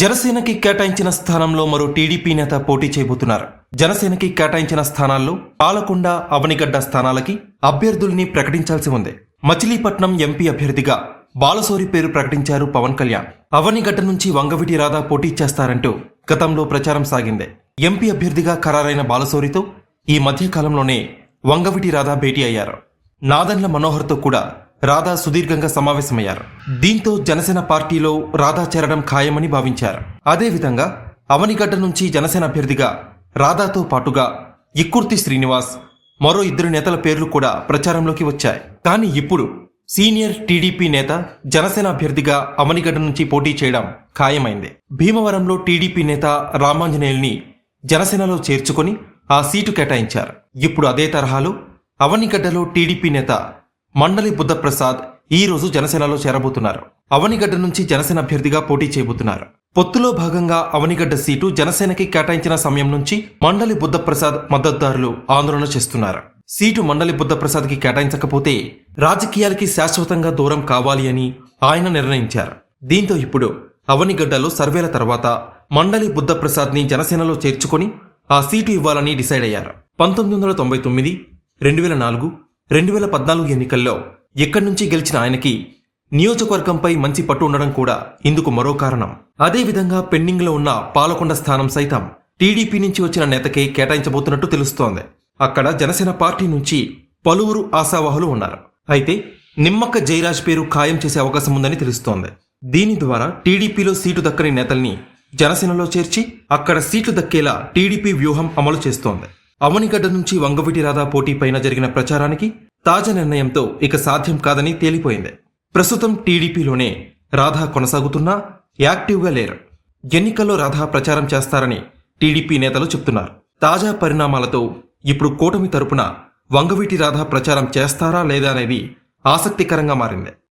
జనసేనకి కేటాయించిన స్థానంలో మరో టీడీపీ నేత పోటీ చేయబోతున్నారు. జనసేనకి కేటాయించిన స్థానాల్లో పాలకొండ అవనిగడ్డ స్థానాలకి అభ్యర్థుల్ని ప్రకటించాల్సి ఉంది. మచిలీపట్నం ఎంపీ అభ్యర్థిగా బాలసోరి పేరు ప్రకటించారు పవన్ కళ్యాణ్. అవనిగడ్డ నుంచి వంగవిటి రాధా పోటీ చేస్తారంటూ గతంలో ప్రచారం సాగింది. ఎంపీ అభ్యర్థిగా ఖరారైన బాలసోరితో ఈ మధ్యకాలంలోనే వంగవిటి రాధా భేటీ అయ్యారు. నాదన్ల మనోహర్తో కూడా రాధా సుదీర్ఘంగా సమావేశమయ్యారు. దీంతో జనసేన పార్టీలో రాధా చేరడం ఖాయమని భావించారు. అదేవిధంగా అవనిగడ్డ నుంచి జనసేన అభ్యర్థిగా రాధాతో పాటుగా ఇక్కుర్తి శ్రీనివాస్ మరో ఇద్దరు నేతల పేర్లు కూడా ప్రచారంలోకి వచ్చాయి. కానీ ఇప్పుడు సీనియర్ టీడీపీ నేత జనసేన అభ్యర్థిగా అవనిగడ్డ నుంచి పోటీ చేయడం ఖాయమైంది. భీమవరంలో టీడీపీ నేత రామాంజనేయుల్ని జనసేనలో చేర్చుకొని ఆ సీటు కేటాయించారు. ఇప్పుడు అదే తరహాలో అవనిగడ్డలో టీడీపీ నేత మండలి బుద్ధప్రసాద్ ఈ రోజు జనసేనలో చేరబోతున్నారు. అవనిగడ్డ నుంచి జనసేన అభ్యర్థిగా పోటీ చేయబోతున్నారు. పొత్తులో భాగంగా అవనిగడ్డ సీటు జనసేనకి కేటాయించిన సమయం నుంచి మండలి బుద్ధప్రసాద్ మద్దతుదారులు ఆందోళన చేస్తున్నారు. సీటు మండలి బుద్ధప్రసాద్కి కేటాయించకపోతే రాజకీయాలకి శాశ్వతంగా దూరం కావాలి అని ఆయన నిర్ణయించారు. దీంతో ఇప్పుడు అవనిగడ్డలో సర్వేల తర్వాత మండలి బుద్ధప్రసాద్ని జనసేనలో చేర్చుకొని ఆ సీటు ఇవ్వాలని డిసైడ్ అయ్యారు. పంతొమ్మిది వందల తొంభై తొమ్మిది రెండు వేల నాలుగు రెండు వేల పద్నాలుగు ఎన్నికల్లో ఎక్కడి నుంచి గెలిచిన ఆయనకి నియోజకవర్గంపై మంచి పట్టు ఉండడం కూడా ఇందుకు మరో కారణం. అదేవిధంగా పెండింగ్లో ఉన్న పాలకొండ స్థానం సైతం టీడీపీ నుంచి వచ్చిన నేతకే కేటాయించబోతున్నట్టు తెలుస్తోంది. అక్కడ జనసేన పార్టీ నుంచి పలువురు ఆశావాహులు ఉన్నారు. అయితే నిమ్మక్క జయరాజ్ పేరు ఖాయం చేసే అవకాశం ఉందని తెలుస్తోంది. దీని ద్వారా టీడీపీలో సీటు దక్కని నేతల్ని జనసేనలో చేర్చి అక్కడ సీట్లు దక్కేలా టీడీపీ వ్యూహం అమలు చేస్తోంది. అవనిగడ్డ నుంచి వంగవిటి రాధా పోటీపైన జరిగిన ప్రచారానికి తాజా నిర్ణయంతో ఇక సాధ్యం కాదని తేలిపోయింది. ప్రస్తుతం టీడీపీలోనే రాధా కొనసాగుతున్నా యాక్టివ్గా లేరు. ఎన్నికల్లో రాధా ప్రచారం చేస్తారని టీడీపీ నేతలు చెప్తున్నారు. తాజా పరిణామాలతో ఇప్పుడు కూటమి తరపున వంగవీటి రాధా ప్రచారం చేస్తారా లేదా అనేది ఆసక్తికరంగా మారింది.